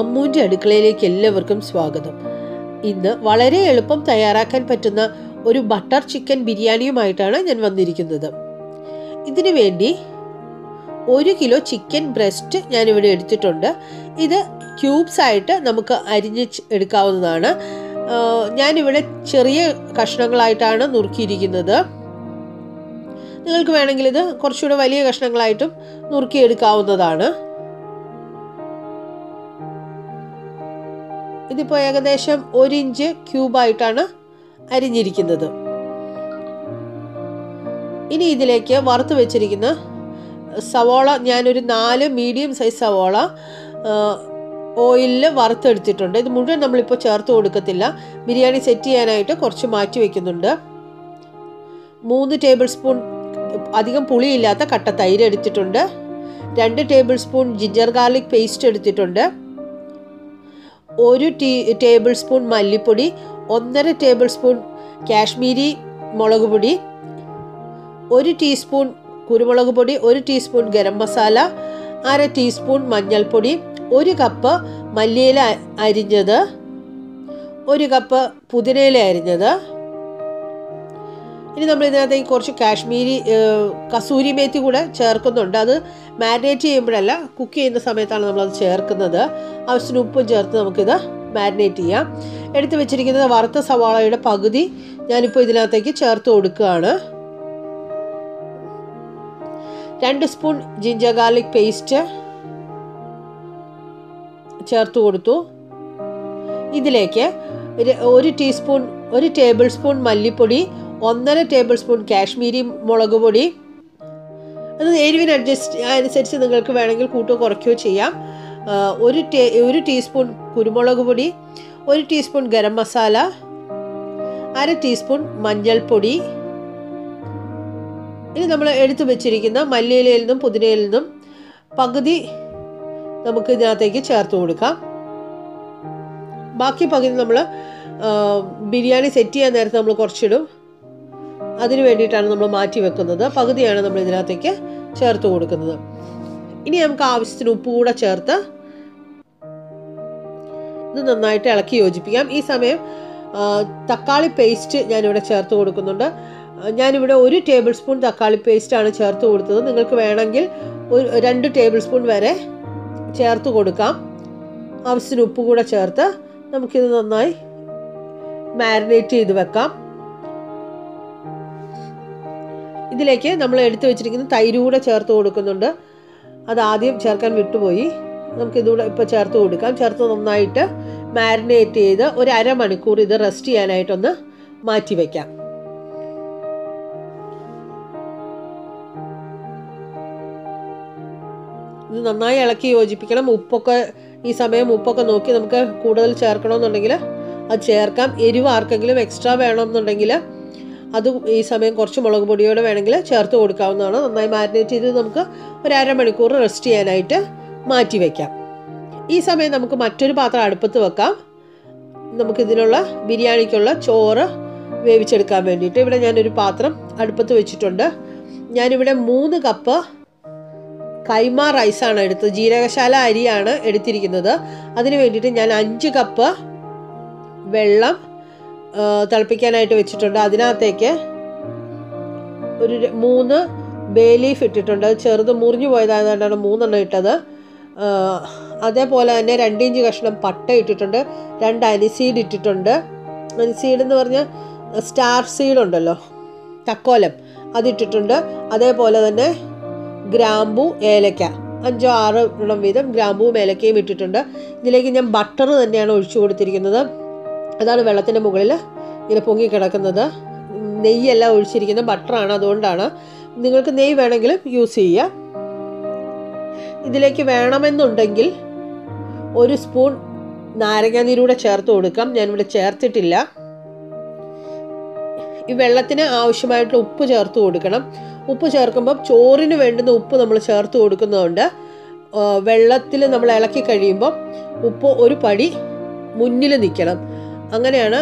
അമ്മൂന്റെ അടുക്കളയിലേക്ക് എല്ലാവർക്കും സ്വാഗതം. ഇന്ന് വളരെ എളുപ്പം തയ്യാറാക്കാൻ പറ്റുന്ന ഒരു ബട്ടർ ചിക്കൻ ബിരിയാണിയുമായിട്ടാണ് ഞാൻ വന്നിരിക്കുന്നത്. ഇതിനു വേണ്ടി ഒരു കിലോ ചിക്കൻ ബ്രസ്റ്റ് ഞാനിവിടെ എടുത്തിട്ടുണ്ട്. ഇത് ക്യൂബ്സ് ആയിട്ട് നമുക്ക് അരിഞ്ഞ് എടുക്കാവുന്നതാണ്. ഞാനിവിടെ ചെറിയ കഷ്ണങ്ങളായിട്ടാണ് നുറുക്കിയിരിക്കുന്നത്. നിങ്ങൾക്ക് വേണമെങ്കിൽ ഇത് കുറച്ചുകൂടെ വലിയ കഷ്ണങ്ങളായിട്ടും നുറുക്കിയെടുക്കാവുന്നതാണ്. ഇതിപ്പോൾ ഏകദേശം ഒരു ഇഞ്ച് ക്യൂബായിട്ടാണ് അരിഞ്ഞിരിക്കുന്നത്. ഇനി ഇതിലേക്ക് വറുത്ത് വെച്ചിരിക്കുന്ന സവോള ഞാനൊരു നാല് മീഡിയം സൈസ് സവോള ഓയിലിൽ വറുത്തെടുത്തിട്ടുണ്ട്. ഇത് മുഴുവൻ നമ്മളിപ്പോൾ ചേർത്ത് കൊടുക്കത്തില്ല. ബിരിയാണി സെറ്റ് ചെയ്യാനായിട്ട് കുറച്ച് മാറ്റി വെക്കുന്നുണ്ട്. മൂന്ന് ടേബിൾ സ്പൂൺ അധികം പുളിയില്ലാത്ത കട്ട തൈര് എടുത്തിട്ടുണ്ട്. രണ്ട് table spoon ginger garlic paste എടുത്തിട്ടുണ്ട്. ഒരു ടീ ടേബിൾ സ്പൂൺ മല്ലിപ്പൊടി ഒന്നര ടേബിൾ സ്പൂൺ കാശ്മീരി മുളക് പൊടി ഒരു ടീസ്പൂൺ കുരുമുളക് പൊടി ഒരു ടീസ്പൂൺ ഗരം മസാല അര ടീസ്പൂൺ മഞ്ഞൾപ്പൊടി ഒരു കപ്പ് മല്ലിയില അരിഞ്ഞത് ഒരു കപ്പ് പുതിനയില അരിഞ്ഞത് ഇനി നമ്മൾ ഇതിനകത്തേക്ക് കുറച്ച് കാശ്മീരി കസൂരി മേത്തി കൂടെ ചേർക്കുന്നുണ്ട്. അത് മാരിനേറ്റ് ചെയ്യുമ്പോഴല്ല കുക്ക് ചെയ്യുന്ന സമയത്താണ് നമ്മളത് ചേർക്കുന്നത്. ആവശ്യത്തിന് ഉപ്പും ചേർത്ത് നമുക്കിത് മാരിനേറ്റ് ചെയ്യാം. എടുത്തു വെച്ചിരിക്കുന്നത് വറുത്ത സവാളയുടെ പകുതി ഞാനിപ്പോൾ ഇതിനകത്തേക്ക് ചേർത്ത് കൊടുക്കുകയാണ്. രണ്ട് സ്പൂൺ ജിഞ്ചർ ഗാർലിക് പേസ്റ്റ് ചേർത്ത് കൊടുത്തു. ഇതിലേക്ക് ഒരു- ടീസ്പൂൺ ഒരു ടേബിൾ സ്പൂൺ മല്ലിപ്പൊടി ഒന്നര ടേബിൾ സ്പൂൺ കാശ്മീരി മുളക് പൊടി. അത് എരിവിന് അഡ്ജസ്റ്റ് അനുസരിച്ച് നിങ്ങൾക്ക് വേണമെങ്കിൽ കൂട്ടോ കുറയ്ക്കുകയോ ചെയ്യാം. ഒരു ടേ ഒരു ടീസ്പൂൺ കുരുമുളക് പൊടി ഒരു ടീസ്പൂൺ ഗരം മസാല അര ടീസ്പൂൺ മഞ്ഞൾപ്പൊടി. ഇനി നമ്മൾ എടുത്തു വെച്ചിരിക്കുന്ന മല്ലിയിലയിൽ നിന്നും പുതിനയിൽ നിന്നും പകുതി നമുക്ക് ഇതിനകത്തേക്ക് ചേർത്ത് കൊടുക്കാം. ബാക്കി പകുതി നമ്മൾ ബിരിയാണി സെറ്റ് ചെയ്യാൻ നേരത്തെ നമ്മൾ കുറച്ചിടും. അതിന് വേണ്ടിയിട്ടാണ് നമ്മൾ മാറ്റി വെക്കുന്നത്. പകുതിയാണ് നമ്മൾ ഇതിനകത്തേക്ക് ചേർത്ത് കൊടുക്കുന്നത്. ഇനി നമുക്ക് ആവശ്യത്തിന് ഉപ്പ് കൂടെ ചേർത്ത് ഇത് നന്നായിട്ട് ഇളക്കി യോജിപ്പിക്കാം. ഈ സമയം തക്കാളി പേസ്റ്റ് ഞാനിവിടെ ചേർത്ത് കൊടുക്കുന്നുണ്ട്. ഞാനിവിടെ ഒരു ടേബിൾ സ്പൂൺ തക്കാളി പേസ്റ്റ് ആണ് ചേർത്ത് കൊടുത്തത്. നിങ്ങൾക്ക് വേണമെങ്കിൽ ഒരു രണ്ട് ടേബിൾ സ്പൂൺ വരെ ചേർത്ത് കൊടുക്കാം. ആവശ്യത്തിന് ഉപ്പ് കൂടെ ചേർത്ത് നമുക്കിത് നന്നായി മാരിനേറ്റ് ചെയ്ത് വെക്കാം. ഇതിലേക്ക് നമ്മൾ എടുത്തു വെച്ചിരിക്കുന്ന തൈര് കൂടെ ചേർത്ത് കൊടുക്കുന്നുണ്ട്. അത് ആദ്യം ചേർക്കാൻ വിട്ടുപോയി. നമുക്കിതുകൂടെ ഇപ്പോൾ ചേർത്ത് കൊടുക്കാം. ചേർത്ത് നന്നായിട്ട് മാരിനേറ്റ് ചെയ്ത് ഒരു അരമണിക്കൂർ ഇത് റെസ്റ്റ് ചെയ്യാനായിട്ടൊന്ന് മാറ്റി വയ്ക്കാം ഇത് നന്നായി ഇളക്കി യോജിപ്പിക്കണം. ഉപ്പൊക്കെ ഈ സമയം ഉപ്പൊക്കെ നോക്കി നമുക്ക് കൂടുതൽ ചേർക്കണമെന്നുണ്ടെങ്കിൽ അത് ചേർക്കാം. എരിവ് ആർക്കെങ്കിലും എക്സ്ട്രാ വേണമെന്നുണ്ടെങ്കിൽ അത് ഈ സമയം കുറച്ച് മുളക് പൊടിയോടെ വേണമെങ്കിൽ ചേർത്ത് കൊടുക്കാവുന്നതാണ്. നന്നായി മാരിനേറ്റ് ചെയ്ത് നമുക്ക് ഒരു അരമണിക്കൂർ റെസ്റ്റ് ചെയ്യാനായിട്ട് മാറ്റി വയ്ക്കാം ഈ സമയം നമുക്ക് മറ്റൊരു പാത്രം അടുപ്പത്ത് വെക്കാം. നമുക്കിതിനുള്ള ബിരിയാണിക്കുള്ള ചോറ് വേവിച്ചെടുക്കാൻ വേണ്ടിയിട്ട് ഇവിടെ ഞാനൊരു പാത്രം അടുപ്പത്ത് വെച്ചിട്ടുണ്ട്. ഞാനിവിടെ മൂന്ന് കപ്പ് കൈമ റൈസാണ് എടുത്തത് ജീരകശാല അരിയാണ് എടുത്തിരിക്കുന്നത്. അതിന് വേണ്ടിയിട്ട് ഞാൻ അഞ്ച് കപ്പ് വെള്ളം തിളപ്പിക്കാനായിട്ട് വെച്ചിട്ടുണ്ട്. അതിനകത്തേക്ക് ഒരു മൂന്ന് ബേ ലീഫ് ഇട്ടിട്ടുണ്ട്. ചെറുത് മുറിഞ്ഞു പോയതായതുകൊണ്ടാണ് മൂന്നെണ്ണം ഇട്ടത്. അതേപോലെ തന്നെ രണ്ടിഞ്ച് കഷ്ണം പട്ട ഇട്ടിട്ടുണ്ട്. രണ്ട് അനിസീഡ് ഇട്ടിട്ടുണ്ട്. അനിസീഡ് എന്ന് പറഞ്ഞാൽ സ്റ്റാർ സീഡ് ഉണ്ടല്ലോ. തക്കോലം അതിട്ടിട്ടുണ്ട്. അതേപോലെ തന്നെ ഗ്രാമ്പു ഏലക്ക. അഞ്ചോ ആറ് എണ്ണം വീതം ഗ്രാമ്പുവും ഏലക്കയും ഇട്ടിട്ടുണ്ട്. ഇതിലേക്ക് ഞാൻ ബട്ടർ തന്നെയാണ് ഒഴിച്ചു കൊടുത്തിരിക്കുന്നത്. അതാണ് വെള്ളത്തിന്റെ മുകളിൽ ഇങ്ങനെ പൊങ്ങി കിടക്കുന്നത്. നെയ്യല്ല ഒഴിച്ചിരിക്കുന്നത് ബട്ടറാണ് അതുകൊണ്ടാണ്. നിങ്ങൾക്ക് നെയ്യ് വേണമെങ്കിലും യൂസ് ചെയ്യുക ഇതിലേക്ക് വേണമെന്നുണ്ടെങ്കിൽ ഒരു സ്പൂൺ നാരങ്ങാനീരൂടെ ചേർത്ത് കൊടുക്കാം. ഞാനിവിടെ ചേർത്തിട്ടില്ല. ഈ വെള്ളത്തിന് ആവശ്യമായിട്ടുള്ള ഉപ്പ് ചേർത്ത് കൊടുക്കണം. ഉപ്പ് ചേർക്കുമ്പോൾ ചോറിന് വേണ്ടുന്ന ഉപ്പ് നമ്മൾ ചേർത്ത് കൊടുക്കുന്നതുകൊണ്ട് വെള്ളത്തിൽ നമ്മൾ ഇളക്കി കഴിയുമ്പോൾ ഉപ്പ് ഒരു പടി മുന്നിൽ നിൽക്കണം. അങ്ങനെയാണ്.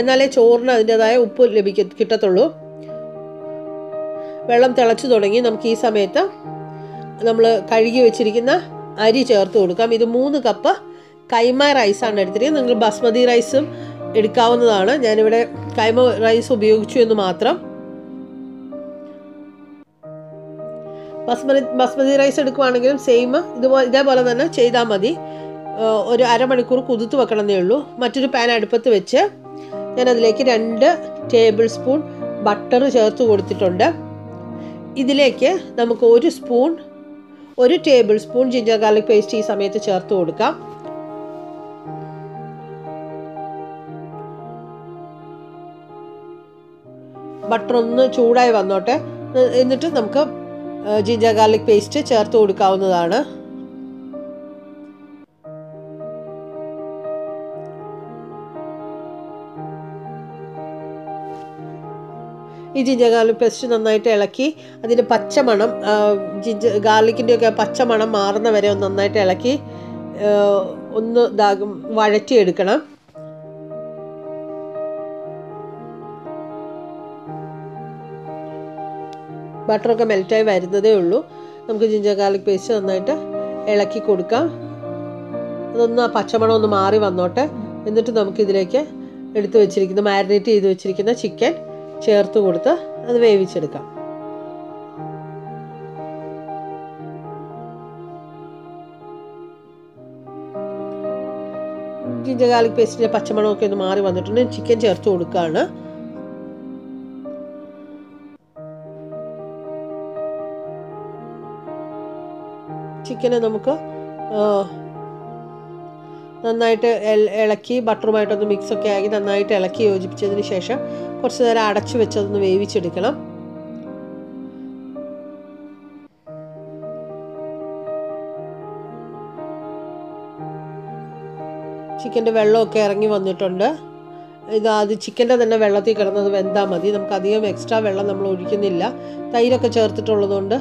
എന്നാലേ ചോറിന് അതിന്റെതായ ഉപ്പ് ലഭിക്ക കിട്ടത്തുള്ളൂ. വെള്ളം തിളച്ചു തുടങ്ങി നമുക്ക് ഈ സമയത്ത് നമ്മൾ കഴുകി വെച്ചിരിക്കുന്ന അരി ചേർത്ത് കൊടുക്കാം. ഇത് മൂന്ന് കപ്പ് കൈമ റൈസാണ് എടുത്തിരിക്കുന്നത്. നിങ്ങൾ ബസ്മതി റൈസും എടുക്കാവുന്നതാണ്. ഞാനിവിടെ കൈമ റൈസ് ഉപയോഗിച്ചു എന്ന് മാത്രം. ബസ്മതി ബസ്മതി റൈസ് എടുക്കുവാണെങ്കിലും സെയിം ഇതുപോലെ ഇതേപോലെ തന്നെ ചെയ്താൽ മതി. ഒരു അരമണിക്കൂർ കുതിർത്ത് വെക്കണമെന്നേ ഉള്ളൂ. മറ്റൊരു പാൻ അടുപ്പത്ത് വെച്ച് ഞാൻ അതിലേക്ക് രണ്ട് ടേബിൾ സ്പൂൺ ബട്ടർ ചേർത്ത് കൊടുത്തിട്ടുണ്ട്. ഇതിലേക്ക് നമുക്ക് ഒരു സ്പൂൺ ഒരു table spoon ginger garlic paste ഈ സമയത്ത് ചേർത്ത് കൊടുക്കാം. ബട്ടർ ഒന്ന് ചൂടായി വന്നോട്ടെ. എന്നിട്ട് നമുക്ക് ജിഞ്ചർ ഗാർലിക് പേസ്റ്റ് ചേർത്ത് കൊടുക്കാവുന്നതാണ്. ഈ ജിഞ്ചർ ഗാർലിക് പേസ്റ്റ് നന്നായിട്ട് ഇളക്കി അതിന്റെ പച്ചമണം ജിഞ്ചർ ഗാർലിക്കിന്റെയൊക്കെ പച്ചമണം മാറുന്ന വരെ ഒന്ന് നന്നായിട്ട് ഇളക്കി ഒന്ന് ഇതാകും വഴറ്റിയെടുക്കണം. ബട്ടറൊക്കെ മെൽറ്റായി വരുന്നതേ ഉള്ളൂ. നമുക്ക് ജിഞ്ചർ ഗാർലിക് പേസ്റ്റ് നന്നായിട്ട് ഇളക്കി കൊടുക്കാം. അതൊന്ന് ആ പച്ചമണം ഒന്ന് മാറി വന്നോട്ടെ. എന്നിട്ട് നമുക്കിതിലേക്ക് എടുത്തു വെച്ചിരിക്കുന്ന മാരിനേറ്റ് ചെയ്ത് വെച്ചിരിക്കുന്ന ചിക്കൻ. ചേർത്ത് കൊടുത്ത് അത് വേവിച്ചെടുക്കാം. ജിഞ്ചർ ഗാർലിക് പേസ്റ്റിന്റെ പച്ചമണമൊക്കെ ഒന്ന് മാറി വന്നിട്ടുണ്ട്. ചിക്കൻ ചേർത്ത് കൊടുക്കുകയാണ്. ചിക്കനെ നമുക്ക് നന്നായിട്ട് ഇളക്കി ബട്ടറുമായിട്ടൊന്ന് മിക്സൊക്കെ ആക്കി നന്നായിട്ട് ഇളക്കി യോജിപ്പിച്ചതിന് ശേഷം കുറച്ച് നേരം അടച്ചു വെച്ചതൊന്ന് വേവിച്ചെടുക്കണം. ചിക്കന്റെ വെള്ളമൊക്കെ ഇറങ്ങി വന്നിട്ടുണ്ട്. ഇത് അത് ചിക്കന്റെ തന്നെ വെള്ളത്തിൽ കിടന്നത് വെന്താൽ മതി. നമുക്ക് അധികം എക്സ്ട്രാ വെള്ളം നമ്മൾ ഒഴിക്കുന്നില്ല. തൈരൊക്കെ ചേർത്തിട്ടുള്ളതുകൊണ്ട്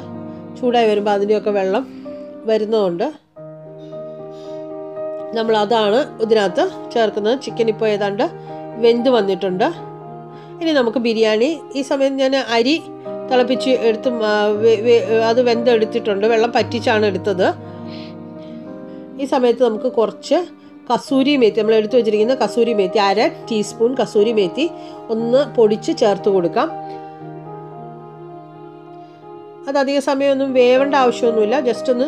ചൂടായി വരുമ്പോൾ അതിന്റെയൊക്കെ വെള്ളം വരുന്നതുകൊണ്ട് നമ്മൾ അതാണ് ഇതിനകത്ത് ചേർക്കുന്നത്. ചിക്കൻ ഇപ്പോൾ ഏതാണ്ട് വെന്ത് വന്നിട്ടുണ്ട്. ഇനി നമുക്ക് ബിരിയാണി. ഈ സമയം ഞാൻ അരി തിളപ്പിച്ച് എടുത്ത് അത് വെന്തെടുത്തിട്ടുണ്ട്. വെള്ളം പറ്റിച്ചാണ് എടുത്തത്. ഈ സമയത്ത് നമുക്ക് കുറച്ച് കസൂരി മേത്തി നമ്മൾ എടുത്തു വെച്ചിരിക്കുന്ന കസൂരി മേത്തി അര ടീസ്പൂൺ കസൂരി മേത്തി ഒന്ന് പൊടിച്ച് ചേർത്ത് കൊടുക്കാം. അത് അധിക സമയമൊന്നും വേവേണ്ട ആവശ്യമൊന്നുമില്ല. ജസ്റ്റ് ഒന്ന്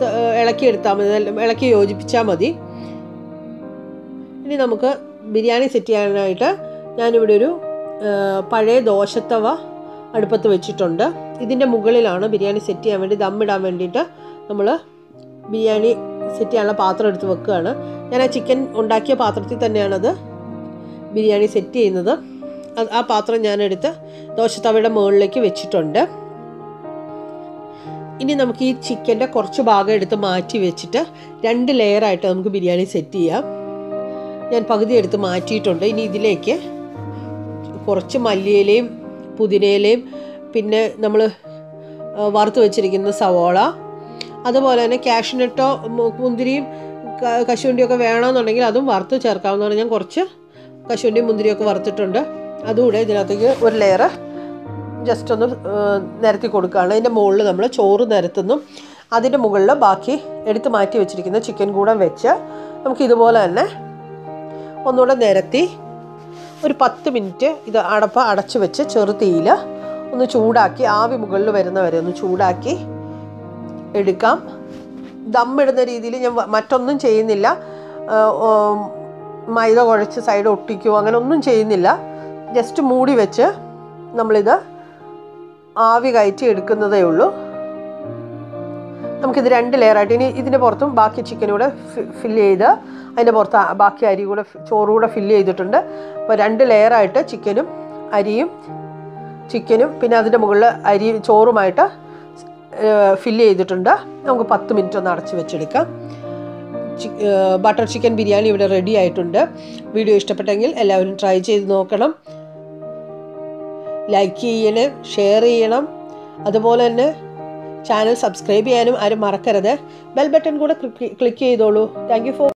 ത- ഇളക്കിയെടുത്താൽ മതി. നല്ല- ഇളക്കി യോജിപ്പിച്ചാൽ മതി. ഇനി നമുക്ക് ബിരിയാണി സെറ്റ് ചെയ്യാനായിട്ട് ഞാനിവിടെ ഒരു പഴയ ദോശത്തവ അടുപ്പത്ത് വെച്ചിട്ടുണ്ട്. ഇതിന്റെ മുകളിലാണ് ബിരിയാണി സെറ്റ് ചെയ്യാൻ വേണ്ടി ദമ്മിടാൻ വേണ്ടിയിട്ട് നമ്മൾ ബിരിയാണി സെറ്റ് ചെയ്യാനുള്ള പാത്രം എടുത്ത് വെക്കുകയാണ്. ഞാൻ ആ ചിക്കൻ ഉണ്ടാക്കിയ പാത്രത്തിൽ തന്നെയാണത് ബിരിയാണി സെറ്റ് ചെയ്യുന്നത്. ആ പാത്രം ഞാനെടുത്ത് ദോശത്തവയുടെ മുകളിലേക്ക് വെച്ചിട്ടുണ്ട്. ഇനി നമുക്ക് ഈ ചിക്കന്റെ കുറച്ച് ഭാഗം എടുത്ത് മാറ്റി വെച്ചിട്ട് രണ്ട് ലെയറായിട്ട് നമുക്ക് ബിരിയാണി സെറ്റ് ചെയ്യാം. ഞാൻ പകുതി എടുത്ത് മാറ്റിയിട്ടുണ്ട്. ഇനി ഇതിലേക്ക് കുറച്ച് മല്ലിയിലയും പുതിനയിലയും പിന്നെ നമ്മൾ വറുത്ത് വെച്ചിരിക്കുന്ന സവോള അതുപോലെ തന്നെ കാഷ്നട്ടോ മുന്തിരിയും കശുവണ്ടിയൊക്കെ വേണമെന്നുണ്ടെങ്കിൽ അതും വറുത്ത് ചേർക്കാവുന്നതാണ്. ഞാൻ കുറച്ച് കശുവണ്ടിയും മുന്തിരിയൊക്കെ വറുത്തിട്ടുണ്ട്. അതുകൂടെ ഇതിനകത്തേക്ക് ഒരു ലെയർ ജസ്റ്റ് ഒന്ന് നിരത്തി കൊടുക്കുകയാണ്. അതിന്റെ മുകളിൽ നമ്മൾ ചോറ് നിരത്തുന്നു. അതിന്റെ മുകളിൽ ബാക്കി എടുത്ത് മാറ്റി വെച്ചിരിക്കുന്ന ചിക്കൻ കൂടെ വെച്ച് നമുക്ക് ഇതുപോലെ തന്നെ ഒന്നുകൂടെ നിരത്തി ഒരു പത്ത് മിനിറ്റ് ഇത് അടപ്പ അടച്ചു വെച്ച് ചെറുതീയിൽ ഒന്ന് ചൂടാക്കി ആവി മുകളിൽ വരുന്ന വരെ ഒന്ന് ചൂടാക്കി എടുക്കാം. ദമ്മിടുന്ന രീതിയിൽ ഞാൻ മറ്റൊന്നും ചെയ്യുന്നില്ല. മൈദ കുഴച്ച് സൈഡ് ഒട്ടിക്കുകയോ അങ്ങനെ ഒന്നും ചെയ്യുന്നില്ല. ജസ്റ്റ് മൂടി വെച്ച് നമ്മളിത് ആവി കയറ്റി എടുക്കുന്നതേ ഉള്ളൂ. നമുക്കിത് രണ്ട് ലെയറായിട്ട് ഇനി ഇതിന്റെ പുറത്തും ബാക്കി ചിക്കനും കൂടെ ഫില്ല് ചെയ്ത് അതിന്റെ പുറത്ത് ബാക്കി അരി കൂടെ ചോറും കൂടെ ഫില്ല് ചെയ്തിട്ടുണ്ട്. അപ്പോൾ രണ്ട് ലെയറായിട്ട് ചിക്കനും അരിയും ചിക്കനും പിന്നെ അതിന്റെ മുകളിൽ അരി ചോറുമായിട്ട് ഫില്ല് ചെയ്തിട്ടുണ്ട്. നമുക്ക് പത്ത് മിനിറ്റ് ഒന്ന് അടച്ച് വെച്ചെടുക്കാം. ബട്ടർ ചിക്കൻ ബിരിയാണി ഇവിടെ റെഡി ആയിട്ടുണ്ട്. വീഡിയോ ഇഷ്ടപ്പെട്ടെങ്കിൽ എല്ലാവരും ട്രൈ ചെയ്ത് നോക്കണം. ലൈക്ക് ചെയ്യണം ഷെയർ ചെയ്യണം. അതുപോലെ തന്നെ ചാനൽ സബ്സ്ക്രൈബ് ചെയ്യാനും ആരും മറക്കരുത്. ബെൽ ബട്ടൺ കൂടെ ക്ലിക്ക് ചെയ്തോളൂ. Thank for